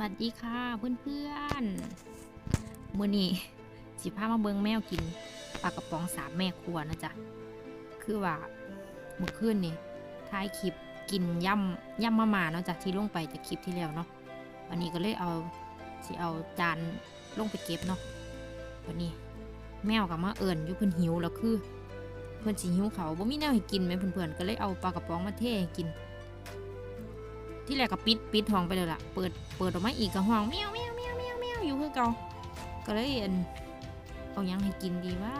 วัสดีค่ะเพื่อนๆมื้อนี้สิพามาเบิงแมวกินปลากระป๋องสามแม่ครัวนะจ๊ะ คือว่าเมื่อคืนนี่ท้ายคลิปกินย่ำย่ำมาม่าเนาะจ๊ะที่ลงไปจากคลิปที่แล้วเนาะวันนี้ก็เลยเอาสิเอาจานลงไปเก็บเนาะวันนี้ แมวกับมาเอิ่นอยู่เพิ่นหิวแล้วคือ เพิ่นสิหิวเขาบ่มีแนวให้กินไหมเพื่อนๆก็เลยเอาปลากระป๋องมาเทให้กิน ที่แรกก็ปิดปิดห้องไปเลยล่ะ เปิดเปิดออกมาอีกก็ห้องเมียวเมียวเมียวเมียวเมียวอยู่คือเก่าก็เลยอันเอายังให้กินดีว่า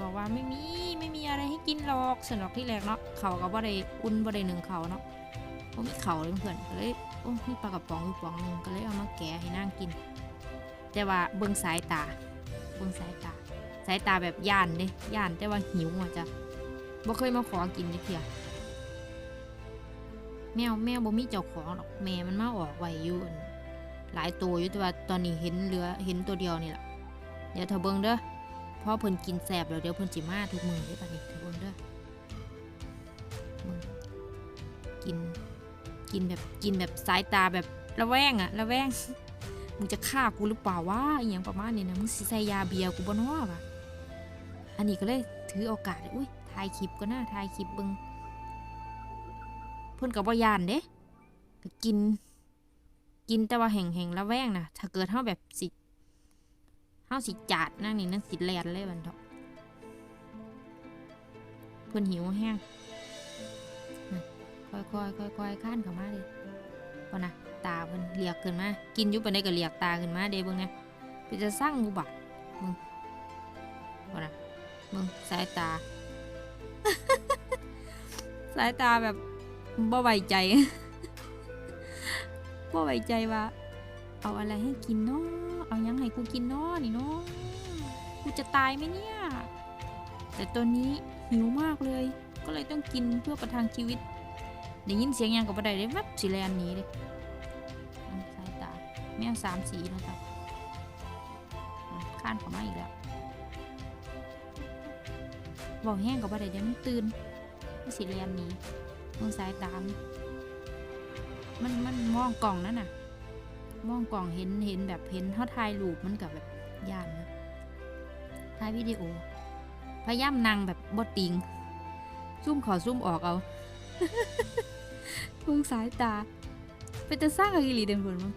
บอกว่าไม่มีไม่มีอะไรให้กินหรอกสนอกที่แรกเนาะเขาก็บ่ได้อุ่นบ่ได้หนึ่งเขาเนาะบ่มีเขาเลยเพื่อนก็เลยโอ้มีปลากระป๋องอยู่ป๋องหนึ่งก็เลยเอามาแกะให้นางกิน แต่ว่าเบิ่งสายตาเบิ่งสายตา สายตาแบบย่านเด้ย่านแต่ว่าหิวอะจ้ะบ่เคยมาขอกินเลยเพีย แมวแมวบ่มีเจ้าของหรอกแม่มันมาออกไว้อยู่นหลายตัวอยู่แต่ว่าตอนนี้เห็นเหลือเห็นตัวเดียวนี่แหละเดี๋ยวเธอเบิ่งเด้อพ่อเพิ่นกินแสบแล้วเดี๋ยวเพิ่นสิมาทุกมือเด้อบัดนี้เธอเบิ่งเด้อมึงกินกินแบบกินแบบสายตาแบบระแวงอะระแวงมึงจะฆ่ากูหรือเปล่าวะอหย่างประมาณนี้นะมึงสิใส่ยาเบียร์กูบ่นาะวะอันนี้ก็เลยถือโอกาสอุ้ยถ่ายคลิปก็น่าถ่ายคลิปเบิ่ง เพิ่นกับว่ายานเด้กิน กินแต่ว่าแห่งแห่งละแวงนะถ้าเกิดเฮาแบบสิเฮาสิจาดนั่งนี่นั่นสิแลนเลยบันเถาะเพิ่นหิวแห้งนั่นค่อยค่อยข้านเข้ามาเลยก่อนนะตาเพิ่นเลียกขึ้นมา กินอยู่ปานใดก็เลียกตาขึ้นมาเด้เบิ่งนะเพิ่นจะสร้างกูบักมึงก่อนนะมึงสายตา สายตาแบบ บ่ไว้ใจบ่ไว้ใจว่า เอาอะไรให้กินเนาะเอายังให้กูกินเนาะนี่เนาะกูจะตายไหมเนี่ย แต่ตัวนี้หิวมากเลย ก็เลยต้องกินเพื่อประทังชีวิตได้ยินเสียงยังกับบ่ได้เลยวับสิแลนหนี้เลยสายตาแมวสามสีนะครับอะข้านเข้ามาอีกแล้วบอกแห้งกับบ่ได้เดี๋ยวมันตื่นสิแลนหนี้ มือสายตาม มันมันมองกล่องนั่นน่ะ มองกล่องเห็นเห็นแบบเห็นเขาถ่ายรูปมันกับแบบย่านนะถ่ายวิดีโอ พยายามนั่งแบบบดติง ซุ่มขอซุ่มออกเอามึงสายตาเป็นจะสร้างอะไรเด่นผลมั้ง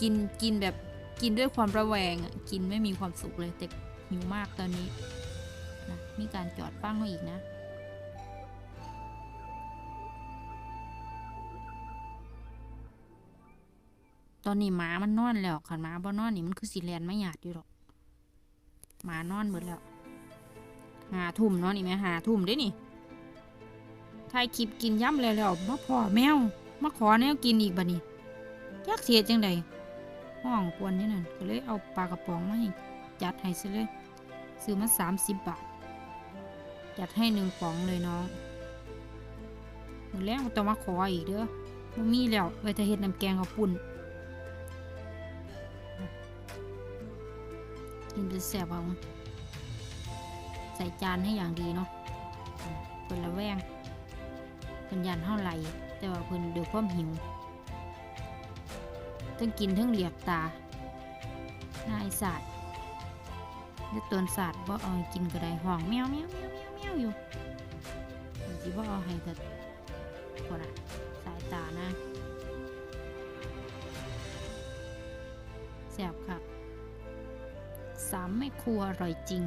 กินกินแบบกินด้วยความระแวงอะกินไม่มีความสุขเลยแต่หิวมากตอนนี้นะมีการจอดฟังมาอีกนะ ตอนนี้หมามันนอนแล้วขันหมาบ่นอนนี่มันคือสีแลนไม่หยาดอยู่หรอกหมานอนหมดแล้วหาทุ่มนาะนี่แม่หาทุ่มด้นี่ถ่ายคลิปกินย่ำแล้วแล้วมาพ่อแมวมาขอแนวกินอีกบัดนี้ยักเสียจังใดห้องกวนนี่นั่นก็เลยเอาปลากระป๋องมาให้จัดให้ซะเลย ซื้อมาสามสิบบาท จัดให้หนึ่งป๋องเลยน้องมือแรกต้องมาขออีกเด้อบ่มีแล้วไว้ถ้าเฮ็ดน้ำแกงข้าวปุ่น กินจะแสบเอาใส่จานให้อย่างดีเนาะเพิ่นละแวงเพิ่นยันเท่าไหลแต่ว่าเพิ่นเดือดความหิวทั้งกินทั้งเหลียกตาหน้าไอสาดเดี๋ยวตวสัตว์บ่เอากินก็ได้ห้องแมวแมวแมวแมวแมวอยู่มันสิบ่เอาให้ก็คนอะสายตานะแซ่บค่ะ สามไม่ครัวอร่อยจริง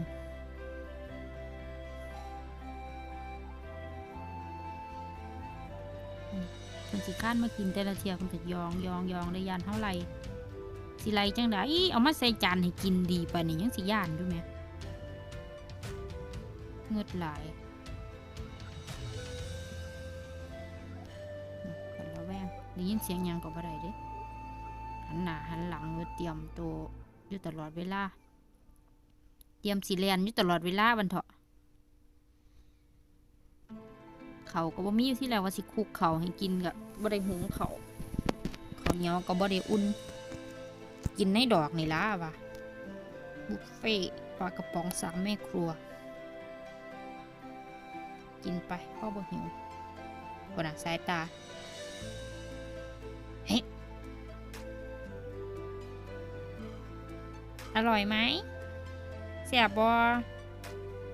คนสิข้านมากินแต่ละเทียคนก็ยองยองยองได้ยานเท่าไหร่สิไลจังไดเอามาใส่จานให้กินดีปะนี่ยังสิย่านด้วยไหมเงือดหลายอืมคนละแวงได้ยินเสียงยังก็บ่ได้เด้หันหน้าหันหลังเออเตรียมตัวอยู่ตลอดเวลา รียมสีแลนอยู่ตลอดเวลาบันเถาะ เขาก็บ่มีอยู่ที่แล้วว่าสิคุกเขาให้กินกับบ่ได้หงเขาเขาเนี้ยวก็บ่ได้อุ่น กินในดอกในล่าวะบุฟเฟ่ปลากระป๋องสามแม่ครัว กินไปพ่อบ่หิวบนักสายตา เฮ้ อร่อยไหม แซบบอ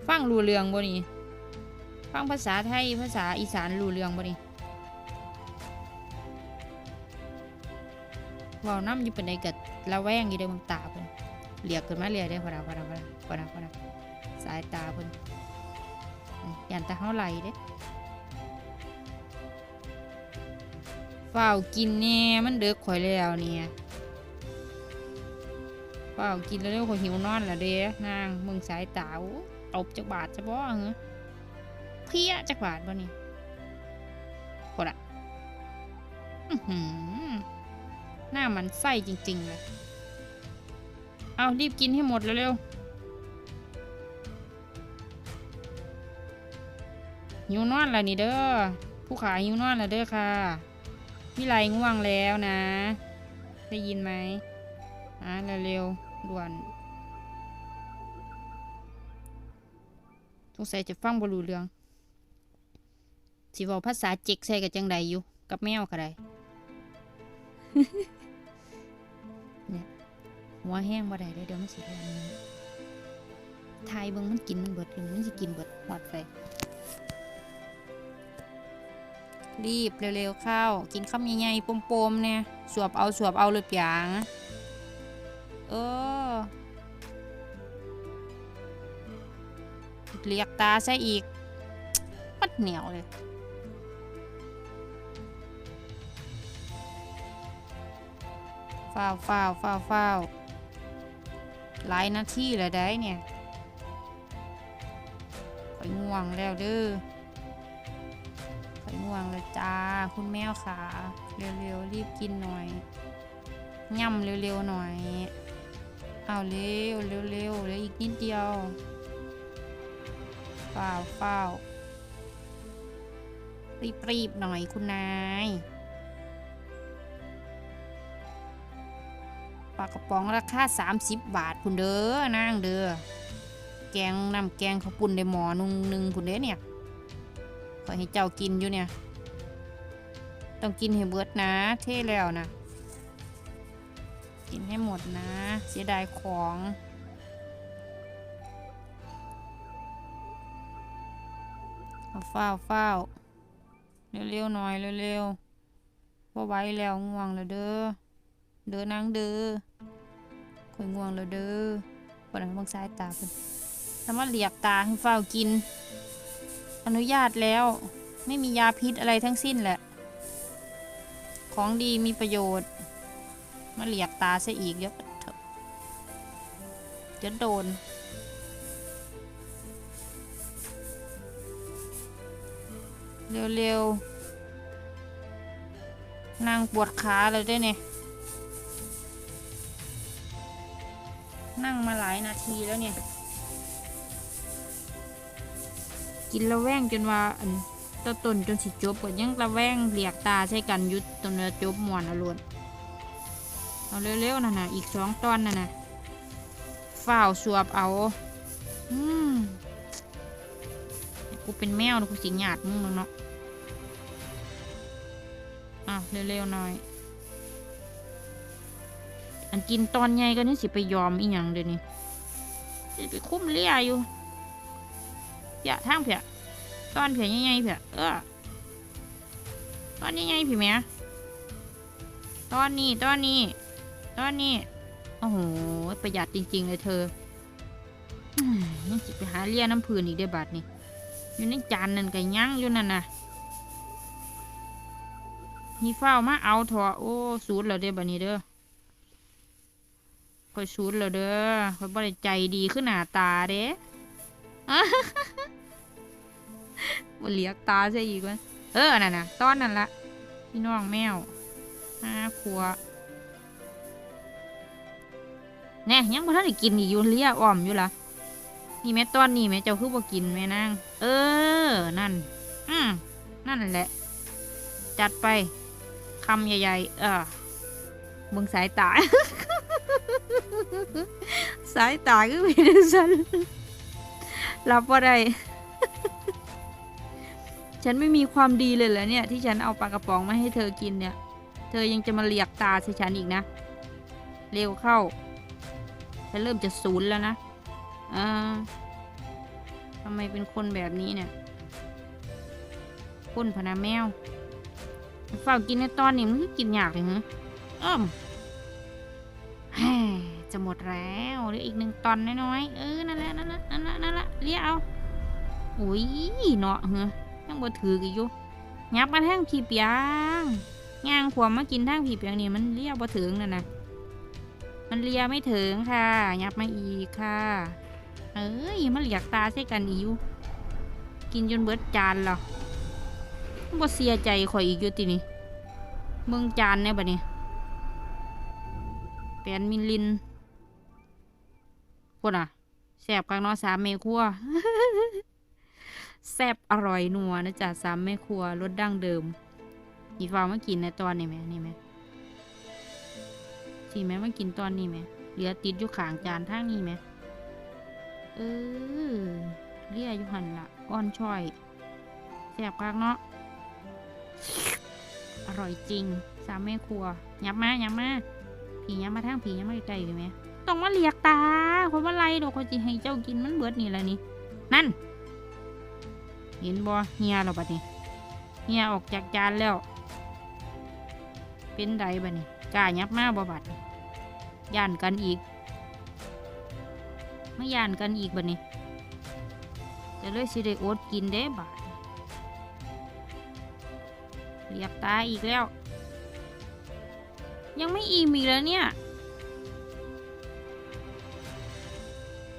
ฟังรู้เรื่องบ่นี่ฟังภาษาไทยภาษาอีสานรู้เรื่องบ่นี่เว้าน้ำอยู่เป็นไดกัดระแวงอยู่เด้อมึงตาเพิ่นเรียกขึ้นมาเรียได้พอดาพอดาพอดาพอดาพอดาสายตาเพิ่นอืมยันตาเฮาไหลเด้เฝ้าวกินแน่มันเด็กข่อยแล้วเนี่ย เฝ้ากินแล้วเร็วขอหิวนอนแล้วเด้นางมึงสายตาตบจักบาทจะบ่เหรอเพี้ยจักบาทบ่นี่โคตรอะหน้ามันไส้จริงๆเลย เอารีบกินให้หมดเร็วๆหิวนอนล้วนี่เด้อ ผู้ขายหิวนอนล้วเด้อค่ะ วิไลง่วงแล้วนะ ได้ยินไหม อ่าเร็วๆด่วนสงสัยจะฟังบรูเรื่องสิเว้าภาษาเจ็กใส่กับจังใดอยู่ กับแมวก็ได้เนี่ยหัวแห้งบ่ได้เด้อเดี๋ยวมันสิแรงทายเบิ่งมันกินมันเบิดอยู่มันสิกินเบิดหอดใส่รีบเร็วๆเข้า กินคำใหญ่ๆปมๆเนี่ยสวบเอาสวบเอาเลยเปียง เออเรียกตาซะอีกปัดเหนียวเลย ฟ้าวฟ้าวฟ้าวฟ้าวหลายนาทีแล้วได้เนี่ยข่อยง่วงแล้วเด้อข่อยง่วงแล้วจ้า คุณแมวขา เร็วๆ รีบกินหน่อย ย่ำเร็วๆ หน่อย เอาเร็วเร็วเร็วเหลืออีกนิดเดียวฟ้าวฟ้ารีบรีบๆหน่อยคุณนายปลากระป๋องราคา 30 บาทคุณเด้อนางเด้อแกงน้ำแกงข้าวปุ่นได้หมอนึงหนึ่งคุณเด้เนี่ยขอให้เจ้ากินอยู่เนี่ย ต้องกินให้เบิดนะ เท่แล้วนะ กินให้หมดนะ เสียดายของเอาฟ้าวฟ้าเร็วๆหน่อยเร็วๆว่าไว้แล้วง่วงแล้วเด้อเด้อนางเด้อคอยง่วงแล้วเด้อปวดหลังบางสายตาเพิ่นถ้ามาเหลียกตาให้เฝ้ากิน อนุญาตแล้วไม่มียาพิษอะไรทั้งสิ้นแหละ ของดีมีประโยชน์ มาเหลียกตาซะอีกเดี๋ยวเถอะจะโดน เร็วๆ นางปวดขาเลยด้วยเนี่ย นั่งมาหลายนาทีแล้วเนี่ย กินระแวงจนว่าอันต้นต้นจนสิจบก็ยังระแวงเหลียกตาใช้กันยุดตนเนื้อจบมวนอรวน เอาเร็วๆนะนะอีกสองตอนนะนะฝ้าวสวบเอาอืมกูเป็นแมวนะกูสิหยาดมึงเนาะอะเร็วๆหน่อย อันกินตอนใหญ่ก็นี่สิไปยอมอีหยังเดี๋ยวนี้สิไปคุ้มเลี้ยอยู่เพียทางเพียตอนเพียใหญ่ๆเพียเออตอนใหญ่ๆพี่แม่ตอนนี้ตอนนี้ ตอนนี้โอ้โห ประหยัดจริง ๆ เลยเธออยังสิไปหาเลี้ยน้ำพื้นอีกได้บัดนี่อยู่ในจานนั่นก็ยังอยู่นั่นน่ะนี่เฝ้ามาเอาถอโอ้สูดแล้วเด้บัดนี้เด้อคอยชูดแล้วเด้อคอยบริใจดีขึ้นหน้าตาเด้มาเลียกตาใช่อีกวะเออนั่นน่ะตอนนั่นละพี่น้องแมวห้าขวบ แน่ยังบ่ทันได้กินอีกอยู่เลียอ้อมอยู่ละนี่แม่ตอนนี้แม่เจ้าคือบ่กินแม่นางเออ นั่น อืมนั่นแหละ จัดไปคำใหญ่ๆ เออเบิ่งสายตา สายตาก็มีแต่สันรับว่าได้ฉันไม่มีความดีเลยเหรอเนี่ย ที่ฉันเอาปลากระป๋องมาให้เธอกินเนี่ย เธอยังจะมาเลียกตาใส่ฉันอีกนะ เร็วเข้า ฉันเริ่มจะศูนย์แล้วนะเออทำไมเป็นคนแบบนี้เนี่ยคนพนาแมวฝากกินในตอนนี้มันคือกินยากเลยฮะอ้อมแฮ่จะหมดแล้วเหลืออีกหนึ่งตอนน้อยๆ เออ นั่นแหละ นั่นแหละ นั่นแหละนั่นแหละเลี้ยเอาอุ้ยเนาะเหรอยังบ่ถือกันอยู่ยับมาทางผีเปียงย่างขวมมากินทางผีเปียงนี่มันเลี้ยบ่ถึงนั่นนะ มันเลียไม่ถึงค่ะ ยับมาอีกค่ะ เอ้ยมาเหลียกตาใส่กันอีอยู่กินจนเบิดจานหรอบ่เสียใจข่อยอีกอยู่ตินี่เมืองจานเนี่ยบัดนี้แปนมิลลินพวกน่ะแสบกลางนอสามเมคัวแซบอร่อยนัวนะจ๊ะสามแม่ครัวรสดั้งเดิมอีฟ้ามากินในตอนนี้ไหมนี่ไหม สิแม่มากินตอนนี้ไหมเหลือติดอยู่ขางจานทางนี้ไหมเออเรียอยู่หันละก้อนช่อยแสบกลางเนาะอร่อยจริง สามแม่ครัวยับมายับมาผียับมาทางผียับมาใกล้ๆอยู่ไหมต้องมาเลียกตาคนว่าไรดอกเขาจะให้เจ้ากินมันเบิดนี่แหละนี่นั่นเห็นบ่เฮียเราบัดนี้เฮียออกจากจานแล้ว เป็นไดบัดนี้ กล้ายับมาบ่บัดย่านกันอีกไม่ย่านกันอีกบัดนี้จะเลยสิได้อดกินเด้บาดนี้เรียกตายอีกแล้ว ยังไม่อิ่มอีกแล้วเนี่ย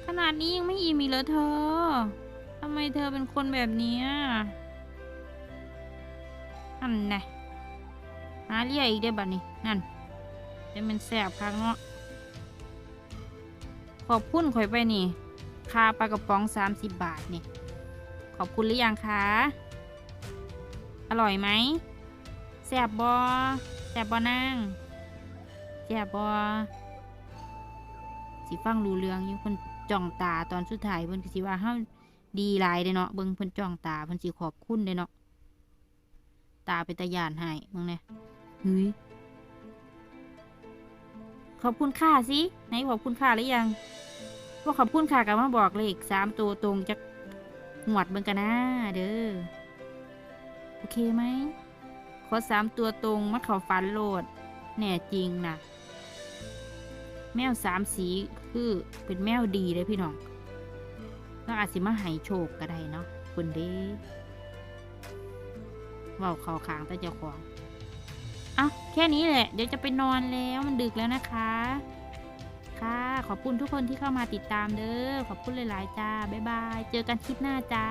ขนาดนี้ยังไม่อิ่มอีกแล้วเธอทำไมเธอเป็นคนแบบนี้อะนั่นหาเรียอีกได้บัดนี้นั่น จะเป็นแสบครั้งเนาะขอบคุณข่อยไปนี่ค่าปลากระป๋องสามสิบบาทนี่ ขอบคุณหรือยังคะ อร่อยไหมแสบบอแสบบอนั่งแสบบอสิฟังรู้เรื่องอยู่คนจ้องตาตอนสุดท้ายเพิ่นก็สิว่าเฮาดีหลายเด้เนาะเบิ่งเพิ่นจ้องตาเพิ่นสิขอบคุณเด้เนาะตาเป็นตาย่านให้เบิ่งแหน่เฮ้ย ขอบคุณค่าสิไหนขอบคุณค่าหรือยังว่าขอบคุณค่ากับมาบอกเลขสามตัวตรงจากหวดเบิ่งกันนะเด้อโอเคไหมขอสามตัวตรงมาเขาฝันโหลด แน่จริงนะแมวสามสีคือเป็นแมวดีเลยพี่น้องแล้วอาจสิมาให้โชคก็ได้เนาะคุณเด้เว่าเขาขางแต่เจ้าของ เอาแค่นี้แหละ เดี๋ยวจะไปนอนแล้วมันดึกแล้วนะคะ ค่ะ ขอบคุณทุกคนที่เข้ามาติดตามเด้อ ขอบคุณหลาย ๆ จ้า บ๊ายบาย เจอกันคลิปหน้าจ้า